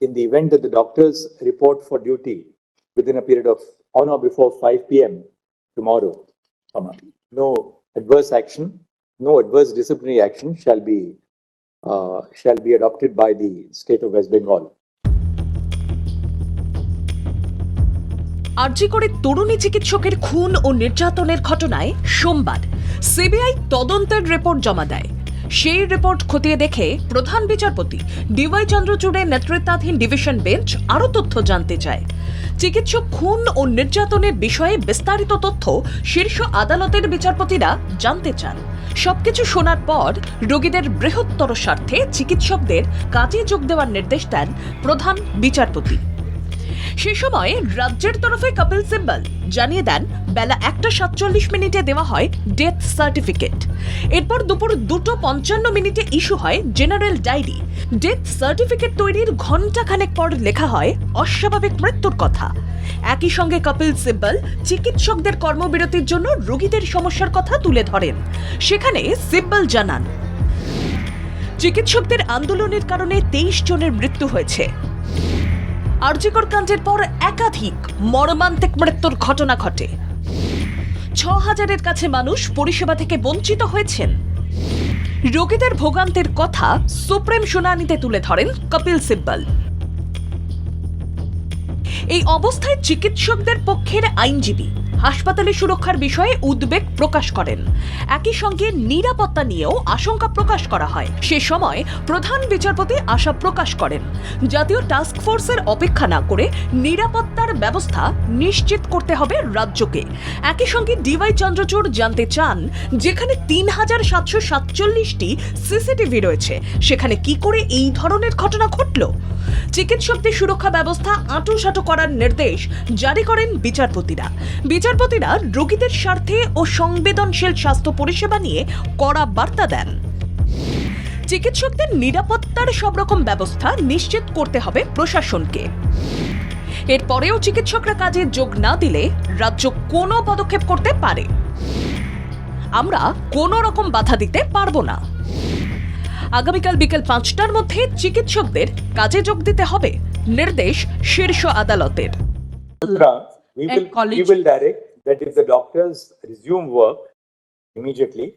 in the event that the doctors report for duty within a period of on or before 5 p.m. tomorrow, no adverse action, no adverse disciplinary action shall be uh, shall be adopted by the state of West Bengal. আরজি করে তরুণী চিকিৎসকের খুন ও নির্যাতনের ঘটনায় সোমবার CBI তদন্তের report জমা দেয় সেই রিপোর্ট খতিয়ে দেখে প্রধান বিচারপতি ডিওয়াই চন্দ্রচূড়ের নেতৃত্বাধীন ডিভিশন বেঞ্চ আরও তথ্য জানতে চায়। চিকিৎসক খুন ও নির্যাতনের বিষয়ে বিস্তারিত তথ্য শীর্ষ আদালতের বিচারপতিরা জানতে চান। সবকিছু শোনার পর রোগীদের বৃহত্তর স্বার্থে চিকিৎসকদের কাজে যোগ দেওয়ার নির্দেশ দেন প্রধান বিচারপতি। সে সময় রাজ্যের তরফে কপিল সিব্বল জানিয়ে দেন, বেলা একটা সাতচল্লিশ মিনিটে দেওয়া হয় ডেথ সার্টিফিকেট এরপর দুপুর দুটো পঞ্চান্ন মিনিটে ইস্যু হয় জেনারেল ডায়েরি ডেথ সার্টিফিকেট তৈরির ঘণ্টাখানেক পর লেখা হয় অস্বাভাবিক মৃত্যুর কথা। একই সঙ্গে কপিল সিব্বল চিকিৎসকদের কর্মবিরতির জন্য রোগীদের সমস্যার কথা তুলে ধরেন। সেখানে সিব্বল জানান, চিকিৎসকদের আন্দোলনের কারণে তেইশ জনের মৃত্যু হয়েছে। আরজিকর কাণ্ডের পর একাধিক মর্মান্তিক মৃত্যুর ঘটনা ঘটে। ছ হাজারের কাছে মানুষ পরিষেবা থেকে বঞ্চিত হয়েছেন। রোগীদের ভোগান্তের কথা সুপ্রিম শুনানিতে তুলে ধরেন কপিল সিব্বল। এই অবস্থায় চিকিৎসকদের পক্ষের আইনজীবী হাসপাতালে সুরক্ষার বিষয়ে উদ্বেগ প্রকাশ করেন। একই সঙ্গে নিরাপত্তা নিয়েও আশঙ্কা প্রকাশ করা হয়। সে সময় প্রধান বিচারপতি আশা প্রকাশ করেন, জাতীয় টাস্ক ফোর্সের অপেক্ষা না করে নিরাপত্তার ব্যবস্থা নিশ্চিত করতে হবে রাজ্যকে। একই সঙ্গে ডিওয়াই চন্দ্রচূড় জানতে চান, যেখানে তিন হাজার সাতশো সাতচল্লিশটি সিসিটিভি রয়েছে, সেখানে কি করে এই ধরনের ঘটনা ঘটল? চিকিৎসকদের সুরক্ষা ব্যবস্থা আঁটুসাঁটু করার নির্দেশ জারি করেন বিচারপতিরা। বিচারপতিরা রোগীদের স্বার্থে ও সংবেদনশীল স্বাস্থ্য পরিষেবা নিয়ে কড়া বার্তা দেন। চিকিৎসকদের নিরাপত্তার সব রকম ব্যবস্থা নিশ্চিত করতে হবে প্রশাসনকে। এরপরেও চিকিৎসকরা কাজে যোগ না দিলে রাজ্য কোনো পদক্ষেপ করতে পারে। আমরা কোনো রকম বাধা দিতে পারব না। আগামীকাল বিকেল পাঁচটার মধ্যে চিকিৎসকদের কাজে যোগ দিতে হবে নির্দেশ শীর্ষ আদালতের Sandra, we And will, we college- will direct that if the doctors resume work immediately,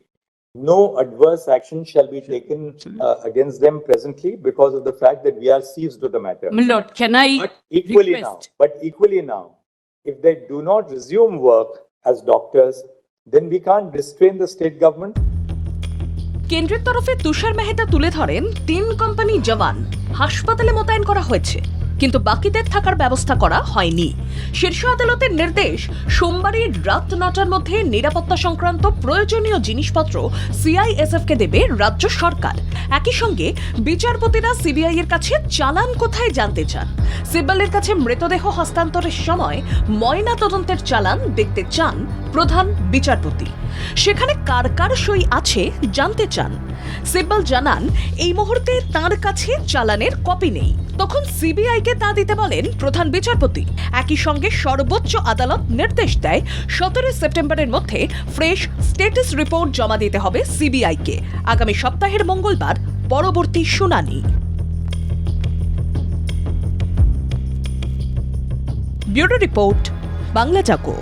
no adverse action shall be taken uh, against them presently because of the fact that we are seized with the matter. My lord, can I But equally now, request? but equally now, if they do not resume work as doctors, then we can't restrain the state government. কেন্দ্রের তরফে তুষার মেহতা তুলে ধরেন তিন company জওয়ান। হাসপাতালে মোতায়েন করা হয়েছে। কিন্তু বাকিদের থাকার ব্যবস্থা করা হয়নি। শীর্ষ আদালতের নির্দেশ সোমবারই রাত নটার মধ্যে নিরাপত্তা সংক্রান্ত প্রয়োজনীয় জিনিসপত্র সিআইএসএফ কে দেবে রাজ্য সরকার। একই সঙ্গে বিচারপতিরা সিবিআই এর কাছে চালান কোথায় জানতে চান? সিব্বালের কাছে মৃতদেহ হস্তান্তরের সময় ময়না তদন্তের চালান দেখতে চান প্রধান বিচারপতি। সেখানে কার কার সই আছে জানতে চান। সিব্বল জানান, এই মুহূর্তে তার কাছে চালানের কপি নেই। তখন সিবিআইকে তা দিতে বলেন প্রধান বিচারপতি। একই সঙ্গে সর্বোচ্চ আদালত নির্দেশ দেয় সতেরো সেপ্টেম্বরের মধ্যে ফ্রেশ স্টেটাস রিপোর্ট জমা দিতে হবে সিবিআইকে। আগামী সপ্তাহের মঙ্গলবার পরবর্তী শুনানি। Bureau report, Bangla Jago.